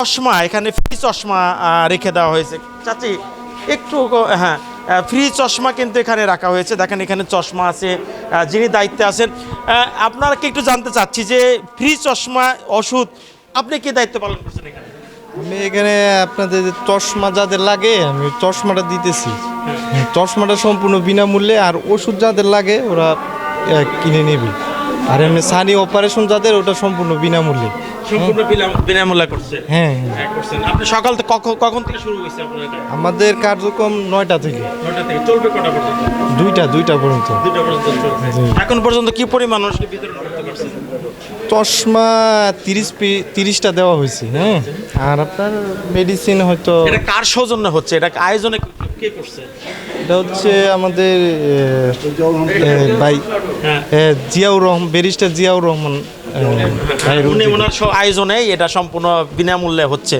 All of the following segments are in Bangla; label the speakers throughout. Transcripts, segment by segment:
Speaker 1: চশমা এখানে ফ্রি চশমা রেখে দেওয়া হয়েছে। চাচি একটু হ্যাঁ ফ্রি চশমা কিন্তু এখানে রাখা হয়েছে। দেখেন এখানে চশমা আছে যিনি দায়িত্বে আছেন। আপনাকে একটু জানতে চাচ্ছি যে ফ্রি চশমা ওষুধ আপনি কি দায়িত্ব পালন করছেন এখানে?
Speaker 2: আমি এখানে আপনাদের চশমা যাদের লাগে আমি চশমাটা দিতেছি। চশমাটা সম্পূর্ণ বিনামূল্যে আর ওষুধ যাদের লাগে ওরা কিনে নেবে। আর এমনি সানি অপারেশন যাদের ওটা সম্পূর্ণ বিনামূল্যে।
Speaker 1: সম্পূর্ণ বিনাম- বিনামূল্যে করছে?
Speaker 2: হ্যাঁ। হ্যাঁ।
Speaker 1: হ্যাঁ, করছেন আপনি সকাল থেকে কখন কখন থেকে শুরু হয়েছে
Speaker 2: আমাদের কার্যক্রম নয়টা থেকে।
Speaker 1: নটা থেকে। চলবে কটা পর্যন্ত?
Speaker 2: দুইটা দুইটা পর্যন্ত।
Speaker 1: দুটা পর্যন্ত চলবে। এখন পর্যন্ত কি পরিমাণ মানুষকে বিতরণ করতে পারছেন
Speaker 2: চশমা তিরিশ তিরিশটা দেওয়া হয়েছে হ্যাঁ। আর আপনার মেডিসিন হয়তো
Speaker 1: এটা কার সৌজন্য হচ্ছে? এটা আয়োজনে কে করছে?
Speaker 2: এটা হচ্ছে আমাদের ভাই
Speaker 1: হ্যাঁ
Speaker 2: জিয়াউর রহমান ব্যারিস্টার জিয়াউর রহমান
Speaker 1: উনি ওনার সব আয়োজনে এটা সম্পূর্ণ বিনামূল্যে হচ্ছে।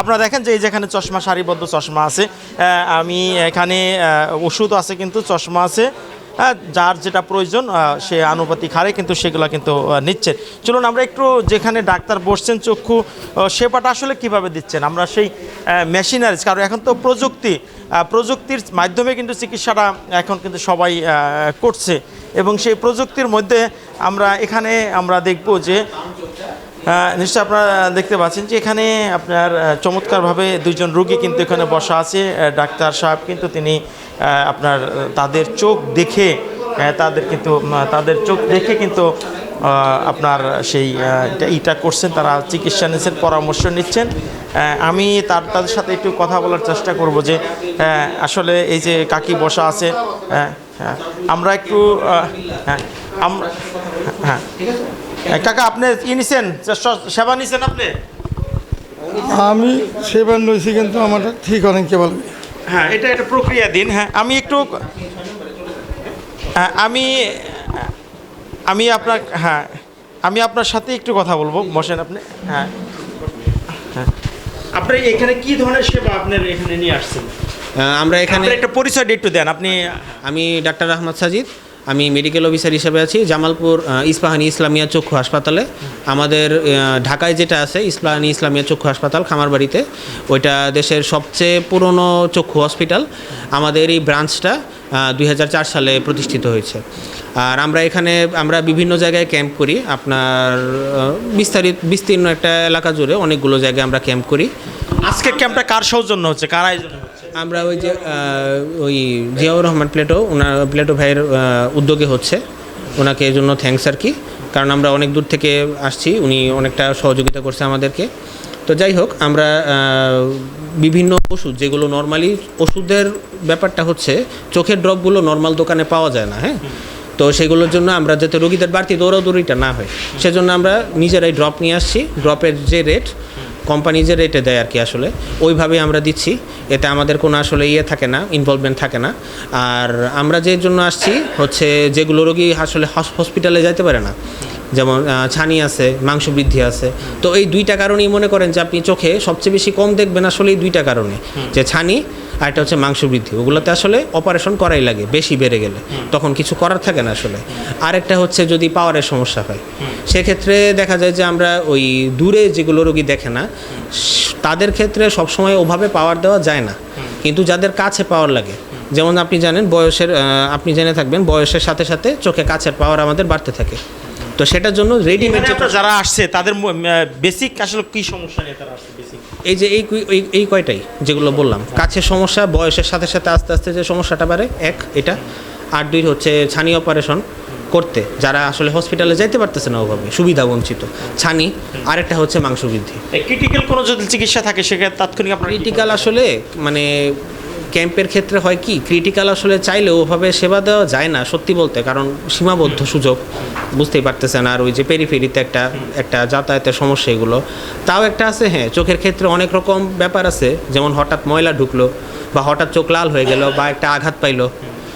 Speaker 1: আপনারা দেখেন যে এই যেখানে চশমা সারিবদ্ধ চশমা আছে আমি এখানে ওষুধ আছে কিন্তু চশমা আছে হ্যাঁ, যার যেটা প্রয়োজন সে আনুপাতিক হারে কিন্তু সেগুলো কিন্তু আহ, নিচ্ছে। চলুন আমরা একটু যেখানে ডাক্তার বসছেন চক্ষু সেবাটা আসলে কীভাবে দিচ্ছেন? আমরা সেই মেশিনারিজ কারণ এখন তো প্রযুক্তি প্রযুক্তির মাধ্যমে কিন্তু চিকিৎসাটা এখন কিন্তু সবাই করছে। এবং সেই প্রযুক্তির মধ্যে আমরা এখানে আমরা দেখব যে নিশ্চয় আপনারা দেখতে পাচ্ছেন যে এখানে আপনার চমৎকারভাবে দুজন রুগী কিন্তু এখানে বসা আছে। ডাক্তার সাহেব কিন্তু তিনি আপনার তাদের চোখ দেখে তাদের কিন্তু তাদের চোখ দেখে কিন্তু আপনার সেই এটা- ইটা করছেন তারা চিকিৎসা নিচ্ছেন পরামর্শ নিচ্ছেন। আমি তার তাদের সাথে একটু কথা বলার চেষ্টা করব যে আসলে এই যে কাকি বসা আছে হ্যাঁ হ্যাঁ আমরা একটু হ্যাঁ আমরা হ্যাঁ হ্যাঁ, কাকা আপনি ই নিছেন সেবা নিছেন আপনি?
Speaker 3: আমি সেবার নইছি কিন্তু আমার ঠিক অনেক কেবল।
Speaker 1: হ্যাঁ এটা একটা প্রক্রিয়া দিন হ্যাঁ। আমি একটু হ্যাঁ, আমি আমি আপনার হ্যাঁ আমি আপনার সাথে একটু কথা বলব বসেন আপনি হ্যাঁ। হ্যাঁ। আপনি এখানে কি ধরনের সেবা আপনার এখানে নিয়ে আসছেন?
Speaker 4: আমরা এখানে
Speaker 1: আপনার একটা পরিচয় একটু দেন আপনি
Speaker 4: আমি ডাক্তার আহমদ সাজিদ আমি মেডিকেল অফিসার হিসেবে আছি, জামালপুর ইস্পাহানি ইসলামিয়া চক্ষু হাসপাতালে। আমাদের ঢাকায় যেটা আছে ইসলাহানি ইসলামিয়া চক্ষু হাসপাতাল, খামারবাড়িতে। ওইটা দেশের সবচেয়ে পুরনো চক্ষু হসপিটাল আমাদের এই ব্রাঞ্চটা দুই হাজার চার সালে প্রতিষ্ঠিত হয়েছে। আর আমরা এখানে, আমরা বিভিন্ন জায়গায় ক্যাম্প করি। আপনার বিস্তারিত, বিস্তীর্ণ একটা এলাকা জুড়ে অনেকগুলো জায়গায় আমরা ক্যাম্প করি।
Speaker 1: আজকের ক্যাম্পটা কার সৌজন্য হচ্ছে? কার আয়োজন
Speaker 4: আমরা ওই যে ওই জিয়াউর রহমান প্লেটো ওনার প্লেটো ভাইয়ের উদ্যোগে হচ্ছে। ওনাকে এই জন্য থ্যাঙ্কস আর কি। কারণ আমরা অনেক দূর থেকে আসছি, উনি অনেকটা সহযোগিতা করছে আমাদেরকে। তো যাই হোক, আমরা বিভিন্ন ওষুধ, যেগুলো নর্মালি ওষুধের ব্যাপারটা হচ্ছে, চোখের ড্রপগুলো নর্মাল দোকানে পাওয়া যায় না হ্যাঁ? তো সেগুলোর জন্য আমরা যাতে রোগীদের বাড়তি দৌড়াদৌড়িটা না হয়, সেজন্য আমরা নিজেরাই ড্রপ নিয়ে আসছি। ড্রপের যে রেট কোম্পানি যে রেটে দেয় আর কি আসলে ওইভাবে আমরা দিচ্ছি। এতে আমাদের কোনো আসলে ইয়ে থাকে না ইনভলভমেন্ট থাকে না। আর আমরা যে জন্য আসছি হচ্ছে, যেগুলো রোগী আসলে হস- হসপিটালে যাইতে পারে না। যেমন ছানি আছে মাংস বৃদ্ধি আছে। তো এই দুইটা কারণেই মনে করেন যে আপনি চোখে সবচেয়ে বেশি কম দেখবেন আসলে এই দুইটা কারণে। যে ছানি আর একটা হচ্ছে মাংস বৃদ্ধি ওগুলোতে আসলে অপারেশন করাই লাগে বেশি বেড়ে গেলে। তখন কিছু করার থাকে না আসলে। আরেকটা হচ্ছে যদি পাওয়ারের সমস্যা হয়। সেক্ষেত্রে দেখা যায় যে আমরা ওই দূরে যেগুলো রোগী দেখে না তাদের ক্ষেত্রে সবসময় ওভাবে পাওয়ার দেওয়া যায় না। কিন্তু যাদের কাছে পাওয়ার লাগে যেমন আপনি জানেন বয়সের আপনি জেনে থাকবেন বয়সের সাথে সাথে চোখে কাছের পাওয়ার আমাদের বাড়তে থাকে। তো সেটার জন্য রেডিমেড
Speaker 1: যারা আসছে তাদের বেসিক আসলে কি সমস্যা নিয়ে তারা আসছে বেসিক
Speaker 4: এই যে এই এই- কয়টাই যেগুলো বললাম। কাছের সমস্যা বয়সের সাথে সাথে আস্তে আস্তে যে সমস্যাটা বাড়ে এক এটা। আর দুই হচ্ছে ছানি অপারেশন করতে যারা আসলে হসপিটালে যাইতে পারতেছে না ওভাবে সুবিধা বঞ্চিত। ছানি আরেকটা হচ্ছে মাংস বৃদ্ধি
Speaker 1: ক্রিটিক্যাল কোনো যদি চিকিৎসা থাকে সেক্ষেত্রে তাৎক্ষণিক আপনার
Speaker 4: ক্রিটিক্যাল আসলে মানে ক্যাম্পের ক্ষেত্রে হয় কি ক্রিটিক্যাল আসলে চাইলে ওভাবে সেবা দেওয়া যায় না সত্যি বলতে, কারণ সীমাবদ্ধ সুযোগ বুঝতেই পারতেছেন। আর ওই যে পেরিফেরিতে একটা একটা যাতায়াতের সমস্যা এগুলো, তাও একটা আছে হ্যাঁ চোখের ক্ষেত্রে অনেক রকম ব্যাপার আছে। যেমন হঠাৎ ময়লা ঢুকলো বা হঠাৎ চোখ লাল হয়ে গেল বা একটা আঘাত পাইলো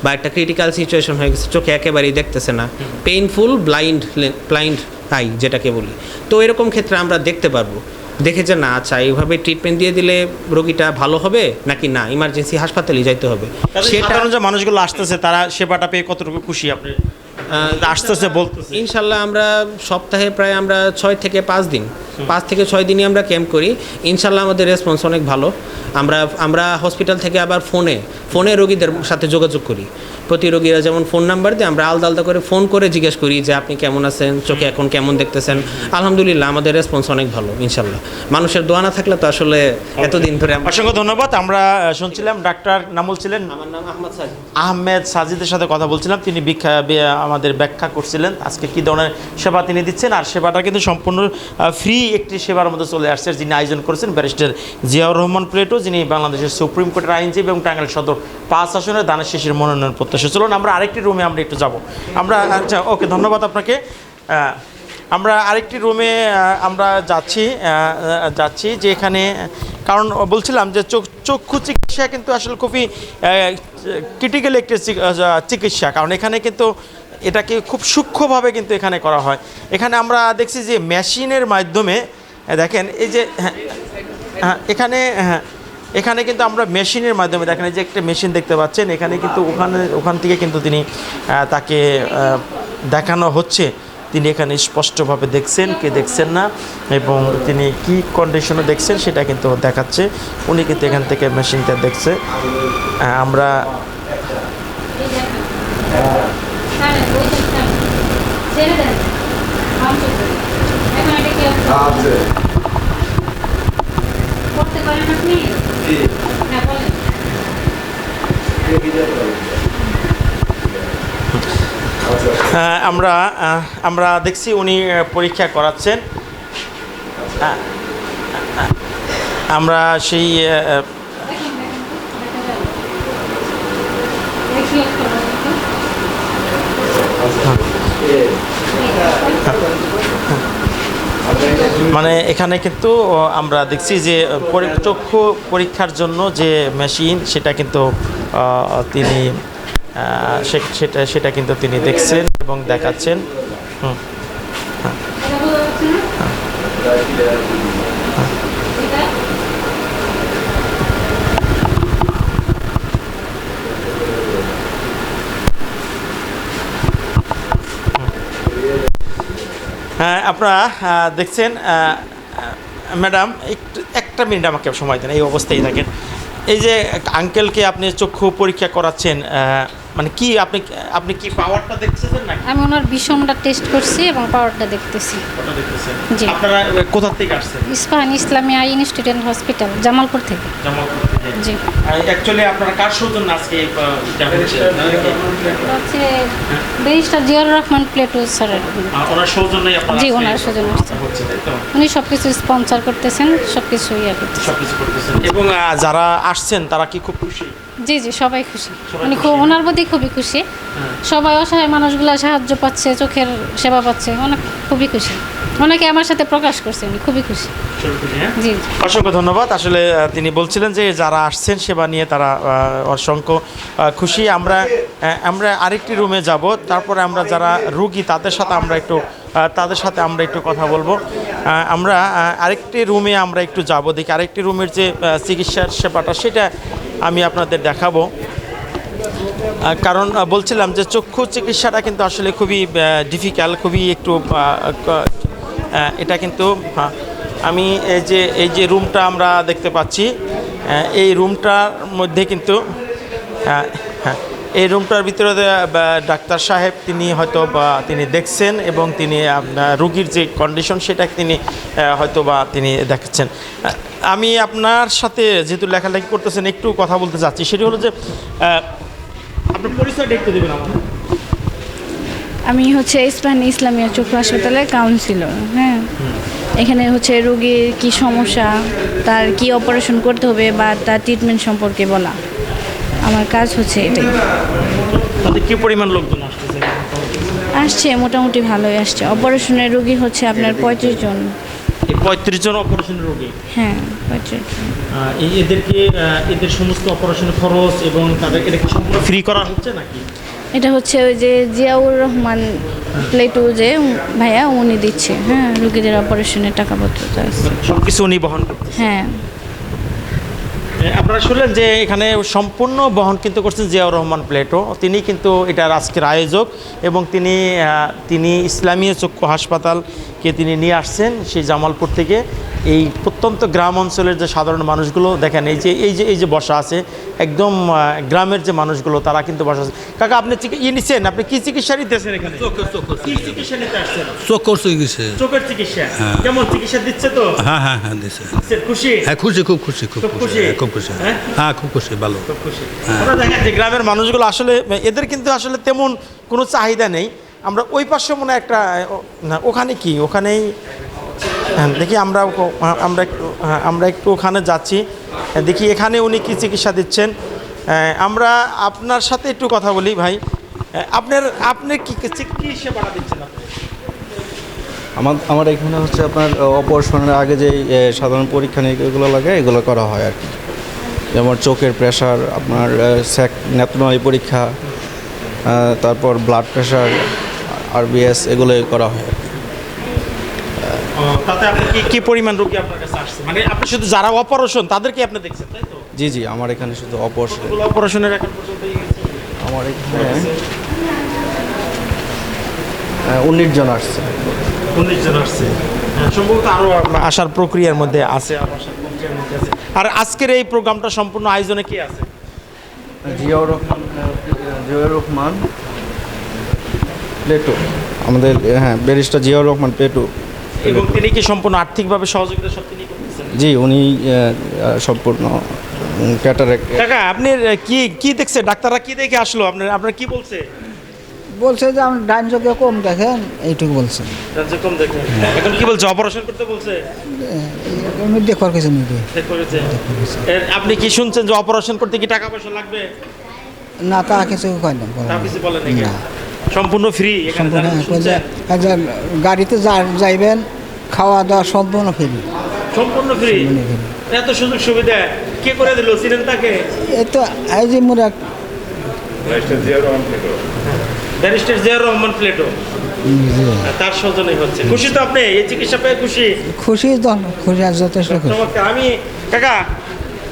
Speaker 4: বা একটা ক্রিটিক্যাল সিচুয়েশন হয়ে গেছে, চোখে একেবারেই দেখতেছে না। পেইনফুল ব্লাইন্ড ব্লাইন্ড আই যেটাকে বলি। তো এরকম ক্ষেত্রে আমরা দেখতে পারব। দেখে যে না আচ্ছা এইভাবে ট্রিটমেন্ট দিয়ে দিলে রোগীটা ভালো হবে নাকি না? ইমার্জেন্সি হাসপাতালে যাইতে হবে।
Speaker 1: সেটা যে মানুষগুলো আসতেছে তারা সেবাটা পেয়ে কতটুকু খুশি আপনি? আসতেছে বলতেছে।
Speaker 4: ইনশাল্লাহ আমরা সপ্তাহে প্রায় আমরা ছয় থেকে পাঁচ দিন পাঁচ থেকে ছয় দিনই আমরা ক্যাম্প করি। ইনশাল্লাহ আমাদের রেসপন্স অনেক ভালো। আমরা আমরা হসপিটাল থেকে আবার ফোনে ফোনে রোগীদের সাথে যোগাযোগ করি। প্রতি রোগীরা যেমন ফোন নাম্বার দিয়ে আমরা আলাদা আলাদা করে ফোন করে জিজ্ঞেস করি যে আপনি কেমন আছেন? চোখে এখন কেমন দেখতেছেন? আলহামদুলিল্লাহ আমাদের রেসপন্স অনেক ভালো ইনশাল্লাহ মানুষের দোয়া না থাকলে তো আসলে এতদিন ধরে
Speaker 1: অসংখ্য ধন্যবাদ। আমরা শুনছিলাম ডাক্তার নাম বলছিলেন
Speaker 4: আমার নাম আহমদ সাজি
Speaker 1: আহমেদ সাজিদের সাথে কথা বলছিলাম। তিনি বিখ্যা- আমাদের ব্যাখ্যা করছিলেন। আজকে কি ধরনের সেবা তিনি দিচ্ছেন? আর সেবাটা কিন্তু সম্পূর্ণ ফ্রি একটি সেবার মধ্যে চলে আসছে, যিনি আয়োজন করেছেন ব্যারিস্টার জিয়াউর রহমান প্লেটো, যিনি বাংলাদেশের সুপ্রিম কোর্টের আইনজীবী এবং টাঙ্গাইল সদর পাঁচ আসনের দানের শেষের মনোনয়ন প্রত্যাশা। চলুন, আমরা আরেকটি রুমে আমরা একটু যাব। আমরা আচ্ছা ওকে, ধন্যবাদ আপনাকে। আমরা আরেকটি রুমে আমরা যাচ্ছি যাচ্ছি যে এখানে কারণ বলছিলাম যে চোখ, চক্ষু চিকিৎসা কিন্তু আসলে খুবই ক্রিটিক্যাল একটি চিকিৎসা। কারণ এখানে কিন্তু এটাকে খুব সূক্ষ্মভাবে কিন্তু এখানে করা হয়। এখানে আমরা দেখছি যে মেশিনের মাধ্যমে দেখেন এই যে হ্যাঁ, হ্যাঁ এখানে হ্যাঁ এখানে কিন্তু আমরা মেশিনের মাধ্যমে দেখেন এই যে একটা মেশিন দেখতে পাচ্ছেন এখানে কিন্তু ওখানে ওখান থেকে কিন্তু তিনি তাকে দেখানো হচ্ছে। তিনি এখানে স্পষ্টভাবে দেখছেন কে দেখছেন না এবং তিনি কি কন্ডিশনে দেখছেন সেটা কিন্তু দেখাচ্ছে। উনি কিন্তু এখান থেকে মেশিনটা দেখছে। আমরা
Speaker 5: ছাড়েন, ওই যে ছাড়েন। ছেড়ে দেন। এখন এটা কি হচ্ছে? করতে পারেন আপনি? হ্যাঁ, বলেন।
Speaker 1: আমরা আমরা দেখছি উনি পরীক্ষা করাচ্ছেন আমরা সেই আহ,
Speaker 5: দেখুন, দেখুন তো, দেখা যাবে। এটা কি হচ্ছে বলুন তো?
Speaker 1: মানে এখানে কিন্তু আমরা দেখছি যে চক্ষু পরীক্ষার জন্য যে মেশিন সেটা কিন্তু তিনি সেটা সেটা কিন্তু তিনি দেখছেন এবং দেখাচ্ছেন হুম।
Speaker 5: এটা বোঝা যাচ্ছে না? এটা?
Speaker 1: হ্যাঁ আপনারা দেখছেন ম্যাডাম, একটু, একটা মিনিট আমাকে সময় দেন, এই অবস্থায় থাকেন। এই যে আঙ্কেলকে আপনি চক্ষু পরীক্ষা করাচ্ছেন মানে কি আপনি আপনি কি পাওয়ারটা দেখছেন না
Speaker 5: আমি ওনার বিষমটা টেস্ট করছি এবং পাওয়ারটা দেখতেছি।
Speaker 1: ওটা দেখতেছেন।
Speaker 5: জি।
Speaker 1: আপনারা কোথা থেকে আসছেন?
Speaker 5: ইস্পাহান ইসলামী আই ইনস্টিটিউট হসপিটাল জামালপুর থেকে।
Speaker 1: জামালপুর থেকে।
Speaker 5: জি।
Speaker 1: অ্যাকচুয়ালি আপনারা কার সৌজন্য আজকে এটা হচ্ছে?
Speaker 5: এটা হচ্ছে রহমান প্লেটো স্যারের
Speaker 1: আহ, ওনার সৌজন্যই আপনারা
Speaker 5: জি, ওনার সৌজন্য আসছে।
Speaker 1: হচ্ছে। তাই তো?
Speaker 5: উনি সব কিছু স্পন্সর করতেছেন সব কিছু ইয়ে করতেছেন
Speaker 1: সবকিছু করতেছেন। এবং যারা আসছেন তারা কি খুব খুশি?
Speaker 5: জি জি সবাই খুশি। উনি খুব ওনার প্রতি খুবই খুশি। সবাই অসহায় মানুষগুলো সাহায্য পাচ্ছে চোখের সেবা পাচ্ছে অনেক খুবই খুশি। অনেকে আমার সাথে প্রকাশ করছে উনি খুবই খুশি।
Speaker 1: হ্যাঁ?
Speaker 5: জি
Speaker 1: অসংখ্য ধন্যবাদ। আসলে তিনি বলছিলেন যে যারা আসছেন সেবা নিয়ে তারা অসংখ্য খুশি। আমরা আমরা আরেকটি রুমে যাব। তারপরে আমরা যারা রুগী তাদের সাথে আমরা একটু তাদের সাথে আমরা একটু কথা বলব। আমরা আরেকটি রুমে আমরা একটু যাব দেখি। আরেকটি রুমের যে চিকিৎসার সেবাটা সেটা আমি আপনাদের দেখাবো। কারণ বলছিলাম যে চক্ষু চিকিৎসাটা কিন্তু আসলে খুবই ডিফিকাল্ট খুবই একটু এটা কিন্তু হ্যাঁ, আমি এই যে এই যে রুমটা আমরা দেখতে পাচ্ছি এই রুমটার মধ্যে কিন্তু হ্যাঁ এই রুমটার ভিতরে ডাক্তার সাহেব তিনি হয়তো বা তিনি দেখছেন এবং তিনি রুগীর যে কন্ডিশন সেটা তিনি হয়তো বা তিনি দেখাচ্ছেন আমি আপনার সাথে যেহেতু লেখালেখি করতেছেন, একটু কথা বলতে চাচ্ছি। সেটি হলো যে আপনার পরিচয়টা একটু দেবেন
Speaker 6: আমি হচ্ছে ইসলাম ইসলামিয়া চক্ষু হাসপাতালের কাউন্সিলর হ্যাঁ। এখানে হচ্ছে রোগীর কি সমস্যা, তার কি অপারেশন করতে হবে বা তার ট্রিটমেন্ট সম্পর্কে বলা। আমার কাজ হচ্ছে এটাই।
Speaker 1: তাদের কি পরিমাণ লোকজন আসতেছে?
Speaker 6: আসছে মোটামুটি ভালোই আসছে। অপারেশনের রোগী হচ্ছে আপনার পঁয়ত্রিশ জন।
Speaker 1: পঁয়ত্রিশ জন অপারেশনের রোগী?
Speaker 6: হ্যাঁ পঁয়ত্রিশ
Speaker 1: এদেরকে এদের সমস্ত অপারেশনের খরচ এবং তাদেরকে এটা সম্পূর্ণ ফ্রি করা হচ্ছে নাকি?
Speaker 6: এটা হচ্ছে ওই যে জিয়াউর রহমান প্লেটু যে ভাইয়া উনি দিচ্ছে। হ্যাঁ রোগীদের অপারেশনের টাকাপত্র তো আছে।
Speaker 1: সব কিছু উনি বহন
Speaker 6: হ্যাঁ।
Speaker 1: আপনারা শুনলেন যে এখানে সম্পূর্ণ বহন কিন্তু করছেন জিয়াউর রহমান প্লেটো। তিনি কিন্তু এটার আজকের আয়োজক এবং তিনি তিনি ইসলামী চক্ষু হাসপাতালকে তিনি নিয়ে আসছেন সেই জামালপুর থেকে এই প্রত্যন্ত গ্রাম অঞ্চলের যে সাধারণ মানুষগুলো দেখেন এই যে এই যে এই যে বসা আছে একদম গ্রামের যে মানুষগুলো তারা কিন্তু বসা আছে। কাকা আপনি ইয়ে নিচ্ছেন আপনি কি চিকিৎসা নিতেছেন এখানে? চিকিৎসা। নিতে আসছেন? চোখের চিকিৎসা। কেমন চিকিৎসা দিচ্ছে তো?
Speaker 7: হ্যাঁ হ্যাঁ হ্যাঁ
Speaker 1: দিচ্ছে, খুশি?
Speaker 7: হ্যাঁ খুশি খুব খুশি খুব
Speaker 1: খুব
Speaker 7: খুশি।
Speaker 1: খুশি?
Speaker 7: হ্যাঁ, খুব খুশি।
Speaker 1: হ্যাঁ?
Speaker 7: হ্যাঁ খুব খুশি ভালো।
Speaker 1: খুশি। আমরা দেখেন যে গ্রামের মানুষগুলো আসলে এদের কিন্তু আসলে তেমন কোনো চাহিদা নেই। আমরা ওই পাশে মনে একটা না ওখানে কি? ওখানেই হ্যাঁ, দেখি আমরা আমরা একটু হ্যাঁ, আমরা একটু ওখানে যাচ্ছি। দেখি এখানে উনি কি চিকিৎসা দিচ্ছেন। আমরা আপনার সাথে একটু কথা বলি ভাই। আপনার আপনি কি কি- সেবাটা দিচ্ছেন
Speaker 2: আমার আমার এখানে হচ্ছে আপনার অপারেশনের আগে যে সাধারণ পরীক্ষা নিরীক্ষাগুলো লাগে এগুলো করা হয় আর কি। যেমন চোখের প্রেশার আপনার স্যাক নেত্রনালী পরীক্ষা তারপর ব্লাড প্রেশার আরবিএস এগুলো করা হয়
Speaker 1: তাতে আপনি কি কি পরিমাণ রোগী আপনার কাছে আসছে? মানে আপনি শুধু যারা অপারেশন তাদেরকে আপনি দেখছেন তাই তো?
Speaker 2: জি জি আমার এখানে শুধু অপারেশন।
Speaker 1: ওগুলো অপারেশনের এখন পর্যন্ত
Speaker 2: আমার এখানে উনিশ জন আসছে।
Speaker 1: উনিশ জন আসছে। হ্যাঁ, সম্ভবত আরও আসার প্রক্রিয়ার মধ্যে আছে আসার প্রক্রিয়ার মধ্যে আছে। আর আজকের এই প্রোগ্রামটা সম্পূর্ণ আয়োজনে কি আছে?
Speaker 2: জিয়াউর রহমান জিয়াউর রহমান প্লেটো আমাদের হ্যাঁ ব্যারিস্টার জিয়াউর রহমান প্লেটো
Speaker 1: এবং তিনি কি সম্পূর্ণ আর্থিকভাবে সহযোগিতা সব তিনি করতেছেন?
Speaker 2: জি উনি সম্পূর্ণ ক্যাটারেক্ট
Speaker 1: কাকা আপনি কি কি দেখছে? ডাক্তাররা কি দেখে আসলো? আপনার আপনার কি বলছে?
Speaker 8: বলছে যে আমার ডাইন চোখে কম দেখেন এইটুকু বলছে।
Speaker 1: কম দেখে এখন কি বলছে? অপারেশন করতে বলছে?
Speaker 8: এমনি দেখবার কিছু
Speaker 1: এর আপনি কি শুনছেন যে অপারেশন করতে কি টাকা পয়সা লাগবে?
Speaker 8: না তা কিছু কয় না
Speaker 1: তা কিছু বলেন নাকি
Speaker 8: না।
Speaker 1: সম্পূর্ণ ফ্রি এখানে
Speaker 8: সম্পূর্ণ গাড়িতে যা- যাইবেন খাওয়া দাওয়া সম্পূর্ণ ফ্রি
Speaker 1: সম্পূর্ণ ফ্রি এত সুযোগ সুবিধা। কে করে দিল? ছিলেন তাকে?
Speaker 8: এই তো এই যে মোরা
Speaker 1: ব্যারিস্টার জিয়াউর রহমান প্লেটো তার সৌজন্যই হচ্ছে। খুশি তো আপনি? এই চিকিৎসা পেয়ে খুশি?
Speaker 8: খুশি তো খুশি আর যথেষ্ট
Speaker 1: আমি কাকা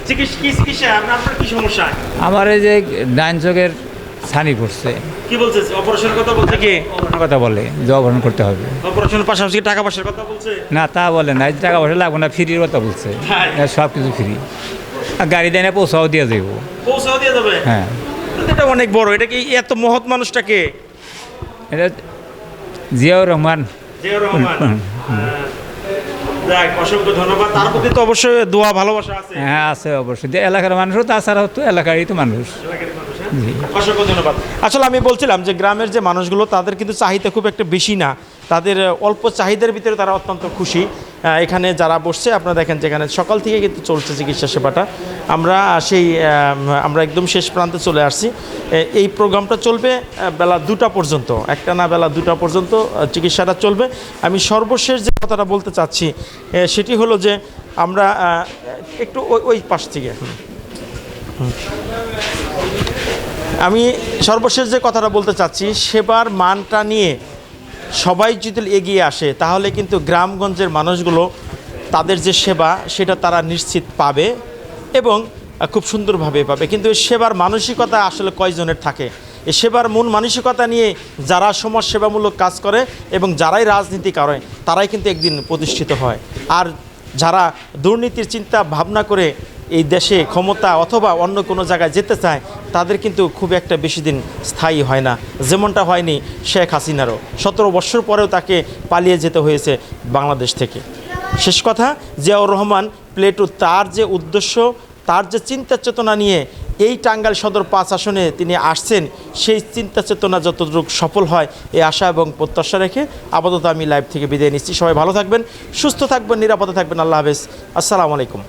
Speaker 1: চিকিৎসা কি চিকিৎসা? আপনার আপনার কি সমস্যা?
Speaker 9: আমার এই যে ডাইন চোখের ছানি পড়ছে।
Speaker 1: কি বলছে? অপারেশনের কথা বলছে? কি
Speaker 9: অপহরণের কথা বলে যে অপহরণ করতে হবে।
Speaker 1: অপারেশনের পাশাপাশি কি টাকা পয়সার কথা বলছে?
Speaker 9: না তা বলে না। টাকা পয়সা লাগবে না ফ্রির কথা বলছে। সব কিছু ফ্রি আর গাড়ি দেয় না পৌঁছাও দিয়ে যাইব।
Speaker 1: পৌঁছাও দিয়ে দেবে
Speaker 9: হ্যাঁ।
Speaker 1: এটা অনেক বড়। এটা কি এত মহৎ মানুষটাকে
Speaker 9: এটা জিয়াউর রহমান।
Speaker 1: জিয়াউর রহমান। হ্যাঁ। অসংখ্য ধন্যবাদ। তার প্রতি তো অবশ্যই দোয়া ভালোবাসা আছে।
Speaker 9: হ্যাঁ আছে অবশ্যই। এলাকার মানুষও তাছাড়াও তো এলাকারই তো মানুষ।
Speaker 1: অসংখ্য ধন্যবাদ। আসলে আমি বলছিলাম যে গ্রামের যে মানুষগুলো, তাদের কিন্তু চাহিদা খুব একটা বেশি না। তাদের অল্প চাহিদার ভিতরে তারা অত্যন্ত খুশি। এখানে যারা বসছে, আপনারা দেখেন যেখানে সকাল থেকে কিন্তু চলছে চিকিৎসা সেবাটা। আমরা সেই আমরা একদম শেষ প্রান্তে চলে আসছি। এই প্রোগ্রামটা চলবে বেলা দুটা পর্যন্ত। একটা না বেলা দুটা পর্যন্ত চিকিৎসাটা চলবে। আমি সর্বশেষ যে কথাটা বলতে চাচ্ছি সেটি হলো যে আমরা একটু ওই ওই পাশ থেকে। হুম। আমি সর্বশেষ যে কথাটা বলতে চাচ্ছি, সেবার মানটা নিয়ে সবাই যদি এগিয়ে আসে, তাহলে কিন্তু গ্রামগঞ্জের মানুষগুলো তাদের যে সেবা, সেটা তারা নিশ্চিত পাবে এবং খুব সুন্দরভাবে পাবে। কিন্তু সেবার মানসিকতা আসলে কয়জনের থাকে? এই সেবার মূল মানসিকতা নিয়ে যারা সমাজ সেবামূলক কাজ করে এবং যারাই রাজনীতি করে, তারাই কিন্তু একদিন প্রতিষ্ঠিত হয়। আর যারা দুর্নীতির চিন্তা ভাবনা করে এই দেশে ক্ষমতা অথবা অন্য কোনো জায়গায় যেতে চায়, তাদের কিন্তু খুব একটা বেশি দিন স্থায়ী হয় না। যেমনটা হয়নি শেখ হাসিনারও। সতেরো বছর পরেও তাকে পালিয়ে যেতে হয়েছে বাংলাদেশ থেকে। শেষ কথা, জিয়াউর রহমান প্লেটু তার যে উদ্দেশ্য, তার যে চিন্তা চেতনা নিয়ে এই টাঙ্গাইল সদর পাঁচ আসনে তিনি আসছেন, সেই চিন্তা চেতনা যতটুকু সফল হয় এই আশা এবং প্রত্যাশা রেখে আপাতত আমি লাইভ থেকে বিদায় নিচ্ছি। সবাই ভালো থাকবেন, সুস্থ থাকবেন, নিরাপদে থাকবেন। আল্লাহ হাফেজ। আসসালামু আলাইকুম।